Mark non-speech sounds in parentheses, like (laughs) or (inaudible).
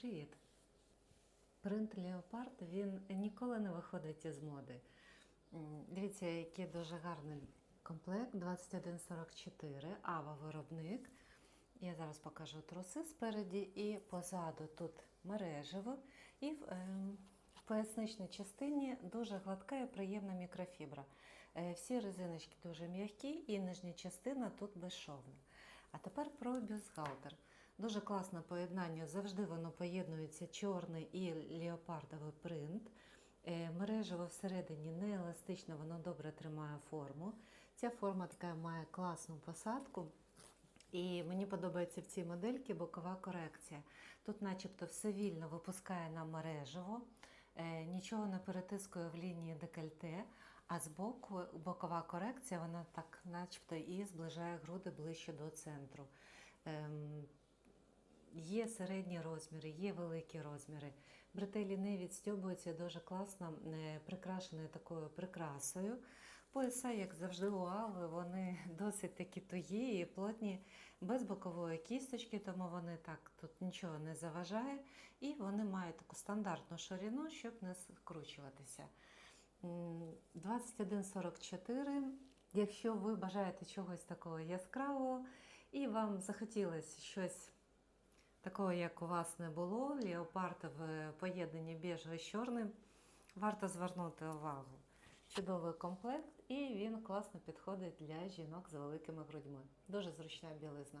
Привіт. Принт Леопард він ніколи не виходить із моди. Дивіться, який дуже гарний комплект 2144, Ава виробник. Я зараз покажу труси спереді і позаду тут мережево. І в, ем, в поясничній частині дуже гладка і приємна мікрофібра. Е, всі резиночки дуже м'які і нижня частина тут безшовна. А тепер про бюстгальтер. Дуже класне поєднання. Завжди воно поєднується чорний і леопардовий принт. Е, Мережево всередині не еластично, воно добре тримає форму. Ця форма така має класну посадку. І мені подобається в цій модельці бокова корекція. Тут, начебто, все вільно випускає на мережево, е, нічого не перетискує в лінії декольте, а збоку бокова корекція, вона так, начебто, і зближає груди ближче до центру. Є середні розміри, є великі розміри. Бретелі не відстьобуються дуже класно, е, прикрашені такою прикрасою. Пояса, як завжди, у Ави, вони (laughs) досить такі тугі і плотні, без бокової кісточки, тому вони так тут нічого не заважає. І вони мають таку стандартну ширину, щоб не скручуватися. 2144. Якщо ви бажаєте чогось такого яскравого і вам захотілося щось такого, як у вас не було, леопард в поєднанні біжого з чорним, варто звернути увагу. Чудовий комплект, і він класно підходить для жінок з великими грудьми. Дуже зручна білизна.